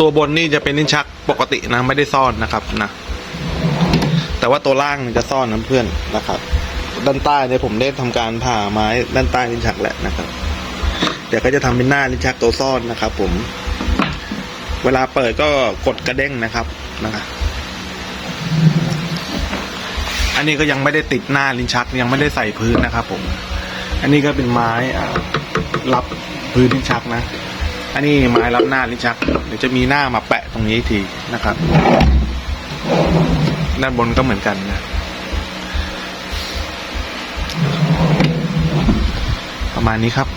ตัวบนนี่จะเป็นลิ้นชักปกตินะไม่ได้ซ่อนนะครับนะแต่ว่าตัวล่างจะซ่อนนะเพื่อนนะครับ ด้านใต้เนี่ยผมได้ทำการผ่าไม้ด้านใต้ลิ้นชักแหละนะครับ เดี๋ยวก็จะทำเป็นหน้าลิ้นชักตัวซ่อนนะครับ ผม เวลาเปิดก็กดกระเด้งนะครับนะครับอันนี้ก็ยังไม่ได้ติดหน้าลิ้นชักยังไม่ได้ใส่พื้นนะครับ ผม อันนี้ก็เป็นไม้รับพื้นลิ้นชักนะ อันนี้ไม้รับหน้าลิ้นชัก เดี๋ยวจะมีหน้ามาแปะตรงนี้ทีนะครับ ด้านบนก็เหมือนกันนะ ประมาณนี้ครับ